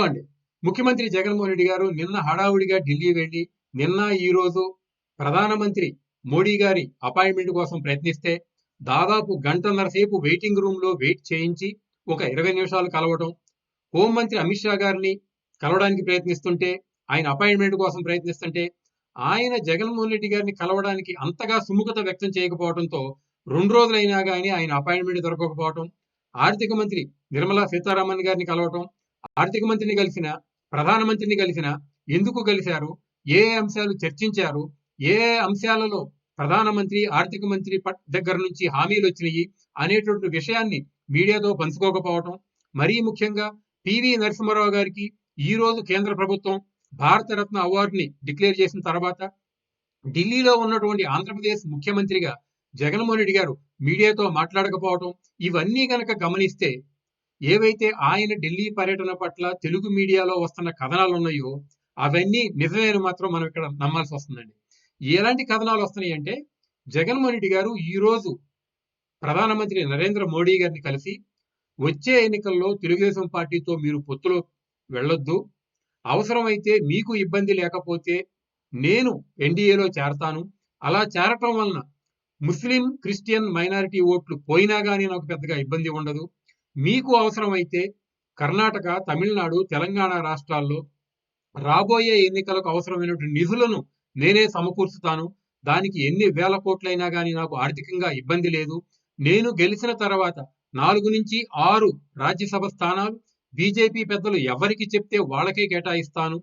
Hello అండి. ముఖ్యమంత్రి జగన్మోహన్ రెడ్డి గారు నిన్న హడావుడిగా ఢిల్లీ వెళ్ళి నిన్న ఈ రోజు ప్రధానమంత్రి మోడీ గారి అపాయింట్మెంట్ కోసం ప్రయత్నిస్తే దాదాపు గంటన్నర సేపు వెయిటింగ్ రూమ్లో వెయిట్ చేయించి ఒక ఇరవై నిమిషాలు కలవడం హోంమంత్రి అమిత్ షా గారిని కలవడానికి ప్రయత్నిస్తుంటే ఆయన అపాయింట్మెంట్ కోసం ప్రయత్నిస్తుంటే ఆయన జగన్మోహన్ రెడ్డి గారిని కలవడానికి అంతగా సుముఖత వ్యక్తం చేయకపోవడంతో రెండు రోజులైనా కానీ ఆయన అపాయింట్మెంట్ దొరకకపోవటం ఆర్థిక మంత్రి నిర్మలా సీతారామన్ గారిని కలవటం ఆర్థిక మంత్రిని కలిసిన ప్రధానమంత్రిని కలిసిన ఎందుకు కలిశారు? ఏ అంశాలు చర్చించారు? ఏ అంశాలలో ప్రధానమంత్రి ఆర్థిక మంత్రి పట్- దగ్గర నుంచి హామీలు వచ్చినాయి అనేటువంటి విషయాన్ని మీడియాతో పంచుకోకపోవటం మరీ ముఖ్యంగా పివి నరసింహారావు గారికి ఈ రోజు కేంద్ర ప్రభుత్వం భారతరత్న అవార్డుని డిక్లేర్ చేసిన తర్వాత ఢిల్లీలో ఉన్నటువంటి ఆంధ్రప్రదేశ్ ముఖ్యమంత్రిగా జగన్మోహన్ రెడ్డి గారు మీడియాతో మాట్లాడకపోవటం ఇవన్నీ గనక గమనిస్తే ఏవైతే ఆయన ఢిల్లీ పర్యటన పట్ల తెలుగు మీడియాలో వస్తున్న కథనాలు ఉన్నాయో అవన్నీ నిజమేని మాత్రం మనం ఇక్కడ నమ్మాల్సి వస్తుందండి. ఎలాంటి కథనాలు వస్తున్నాయి అంటే జగన్మోహన్ రెడ్డి గారు ఈరోజు ప్రధానమంత్రి నరేంద్ర మోడీ గారిని కలిసి వచ్చే ఎన్నికల్లో తెలుగుదేశం పార్టీతో మీరు పొత్తులో వెళ్ళొద్దు. అవసరమైతే మీకు ఇబ్బంది లేకపోతే నేను ఎన్డీఏలో చేరతాను. అలా చేరటం వలన ముస్లిం క్రిస్టియన్ మైనారిటీ ఓట్లు పోయినా కానీ నాకు పెద్దగా ఇబ్బంది ఉండదు. మీకు అవసరమైతే కర్ణాటక తమిళనాడు తెలంగాణ రాష్ట్రాల్లో రాబోయే ఎన్నికలకు అవసరమైనటువంటి నిధులను నేనే సమకూర్చుతాను. దానికి ఎన్ని వేల కోట్లైనా కానీ నాకు ఆర్థికంగా ఇబ్బంది లేదు. నేను గెలిచిన తర్వాత నాలుగు నుంచి ఆరు రాజ్యసభ స్థానాలు బీజేపీ పెద్దలు ఎవరికి చెప్తే వాళ్ళకే కేటాయిస్తాను.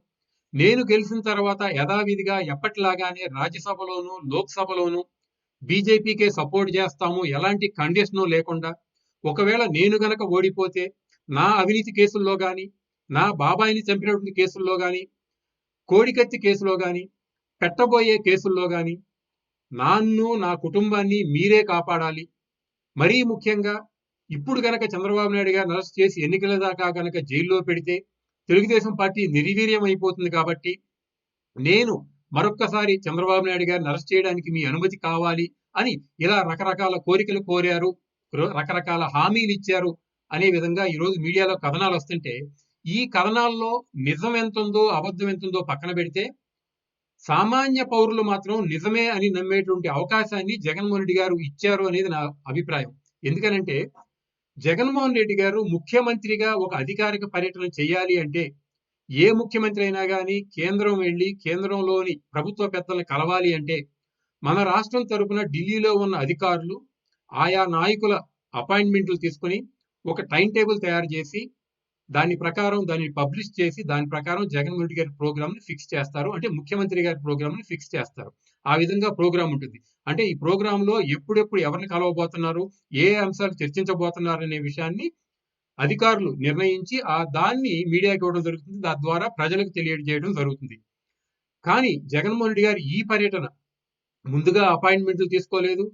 నేను గెలిచిన తర్వాత యథావిధిగా ఎప్పటిలాగానే రాజ్యసభలోను లోక్సభలోను బీజేపీకే సపోర్ట్ చేస్తాము. ఎలాంటి కండిషను లేకుండా ఒకవేళ నేను గనక ఓడిపోతే నా అవినీతి కేసుల్లో కానీ నా బాబాయిని చంపినటువంటి కేసుల్లో కానీ కోడికత్తి కేసులో కానీ పెట్టబోయే కేసుల్లో కానీ నాన్ను నా కుటుంబాన్ని మీరే కాపాడాలి. మరీ ముఖ్యంగా ఇప్పుడు గనక చంద్రబాబు నాయుడు గారిని అరెస్ట్ చేసి ఎన్నికల దాకా గనక జైల్లో పెడితే తెలుగుదేశం పార్టీ నిర్వీర్యం అయిపోతుంది కాబట్టి నేను మరొక్కసారి చంద్రబాబు నాయుడు గారిని అరెస్ట్ చేయడానికి మీ అనుమతి కావాలి అని ఇలా రకరకాల కోరికలు కోరారు. రకరకాల హామీలు ఇచ్చారు అనే విధంగా ఈరోజు మీడియాలో కథనాలు వస్తుంటే ఈ కథనాల్లో నిజం ఎంతుందో అబద్ధం ఎంతుందో పక్కన పెడితే సామాన్య పౌరులు మాత్రం నిజమే అని నమ్మేటువంటి అవకాశాన్ని జగన్మోహన్ రెడ్డి గారు ఇచ్చారు అనేది నా అభిప్రాయం. ఎందుకనంటే జగన్మోహన్ రెడ్డి గారు ముఖ్యమంత్రిగా ఒక అధికారిక పర్యటన చేయాలి అంటే ఏ ముఖ్యమంత్రి అయినా కానీ కేంద్రం వెళ్ళి కేంద్రంలోని ప్రభుత్వ పెద్దలను కలవాలి అంటే మన రాష్ట్రం తరపున ఢిల్లీలో ఉన్న అధికారులు ఆయా నాయకుల అపాయింట్మెంట్లు తీసుకుని ఒక టైం టేబుల్ తయారు చేసి దాని ప్రకారం దాన్ని పబ్లిష్ చేసి దాని ప్రకారం జగన్మోహన్ రెడ్డి గారి ప్రోగ్రామ్ని ఫిక్స్ చేస్తారు. అంటే ముఖ్యమంత్రి గారి ప్రోగ్రామ్ని ఫిక్స్ చేస్తారు. ఆ విధంగా ప్రోగ్రామ్ ఉంటుంది. అంటే ఈ ప్రోగ్రాంలో ఎప్పుడెప్పుడు ఎవరిని కలవబోతున్నారు ఏ అంశాలు చర్చించబోతున్నారు అనే విషయాన్ని అధికారులు నిర్ణయించి ఆ దాన్ని మీడియాకి ఇవ్వడం జరుగుతుంది. దాని ద్వారా ప్రజలకు తెలియజేయడం జరుగుతుంది. కానీ జగన్మోహన్ రెడ్డి గారు ఈ పర్యటన ముందుగా అపాయింట్మెంట్లు తీసుకోలేదు.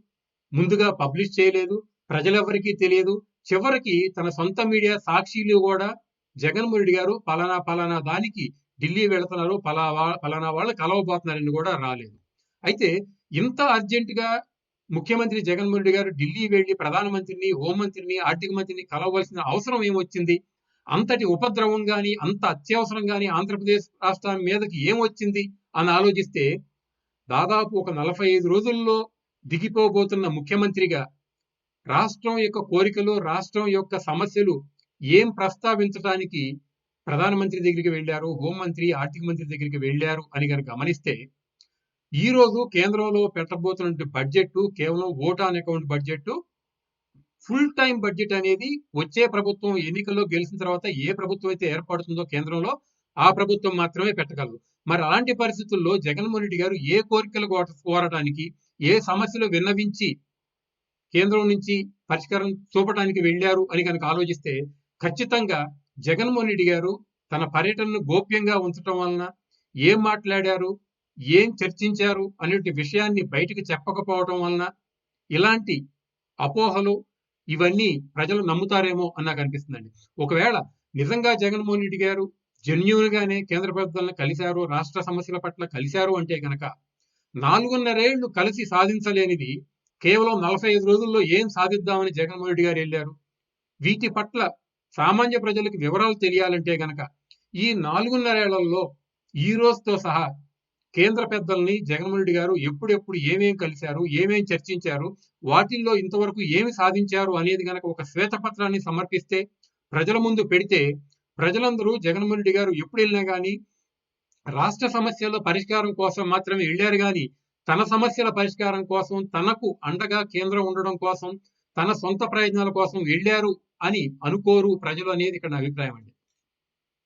ముందుగా పబ్లిష్ చేయలేదు ప్రజలెవరికీ తెలియదు. చివరికి తన సొంత మీడియా సాక్షిలు కూడా జగన్మోహన్ రెడ్డి గారు పలానా పలానా దానికి ఢిల్లీ వెళుతున్నారు పలా పలానా వాళ్ళు కలవబోతున్నారని కూడా రాలేదు. అయితే ఇంత అర్జెంటుగా ముఖ్యమంత్రి జగన్మోహన్ రెడ్డి గారు ఢిల్లీ వెళ్ళి ప్రధానమంత్రిని హోంమంత్రిని ఆర్థిక మంత్రిని కలవలసిన అవసరం ఏమొచ్చింది? అంతటి ఉపద్రవం కానీ అంత అత్యవసరం కానీ ఆంధ్రప్రదేశ్ రాష్ట్రం మీదకి ఏమొచ్చింది? అని ఆలోచిస్తే దాదాపు ఒక నలభై ఐదు రోజుల్లో దిగిపోబోతున్న ముఖ్యమంత్రిగా రాష్ట్రం యొక్క కోరికలు రాష్ట్రం యొక్క సమస్యలు ఏం ప్రస్తావించడానికి ప్రధానమంత్రి దగ్గరికి వెళ్ళారు హోంమంత్రి ఆర్థిక మంత్రి దగ్గరికి వెళ్ళారు అని కనుక గమనిస్తే ఈ రోజు కేంద్రంలో పెట్టబోతున్న బడ్జెట్ కేవలం vote on account budget full time budget అనేది వచ్చే ప్రభుత్వం ఎన్నికల్లో గెలిచిన తర్వాత ఏ ప్రభుత్వం అయితే ఏర్పడుతుందో కేంద్రంలో ఆ ప్రభుత్వం మాత్రమే పెట్టగలదు. మరి అలాంటి పరిస్థితుల్లో జగన్మోహన్ రెడ్డి గారు ఏ కోరికలు కోరటానికి ఏ సమస్యలు విన్నవించి కేంద్రం నుంచి పరిష్కారం చూపడానికి వెళ్ళారు అని కనుక ఆలోచిస్తే ఖచ్చితంగా జగన్మోహన్ రెడ్డి గారు తన పర్యటనను గోప్యంగా ఉంచటం వలన ఏం మాట్లాడారు ఏం చర్చించారు అనే విషయాన్ని బయటకు చెప్పకపోవటం వలన ఇలాంటి అపోహలు ఇవన్నీ ప్రజలు నమ్ముతారేమో అని నాకు అనిపిస్తుందండి. ఒకవేళ నిజంగా జగన్మోహన్ రెడ్డి గారు జెన్యున్ గానే కేంద్ర ప్రభుత్వాలను కలిశారు రాష్ట్ర సమస్యల పట్ల కలిశారు అంటే కనుక నాలుగున్నరేళ్ళు కలిసి సాధించలేనిది కేవలం నలభై ఐదు రోజుల్లో ఏం సాధిద్దామని జగన్మోహన్ రెడ్డి గారు వెళ్ళారు? వీటి పట్ల సామాన్య ప్రజలకు వివరాలు తెలియాలంటే గనక ఈ నాలుగున్నరేళ్ళలో ఈ రోజుతో సహా కేంద్ర పెద్దల్ని జగన్మోహన్ రెడ్డి గారు ఎప్పుడెప్పుడు ఏమేమి కలిశారు ఏమేమి చర్చించారు వాటిల్లో ఇంతవరకు ఏమి సాధించారు అనేది గనక ఒక శ్వేతపత్రాన్ని సమర్పిస్తే ప్రజల ముందు పెడితే ప్రజలందరూ జగన్మోహన్ రెడ్డి గారు ఎప్పుడు వెళ్ళినా కానీ రాష్ట్ర సమస్యల పరిష్కారం కోసం మాత్రమే వెళ్ళారు కానీ తన సమస్యల పరిష్కారం కోసం తనకు అండగా కేంద్రం ఉండడం కోసం తన సొంత ప్రయోజనాల కోసం వెళ్ళారు అని అనుకోరు ప్రజలు అనేది ఇక్కడ నా అభిప్రాయం అండి.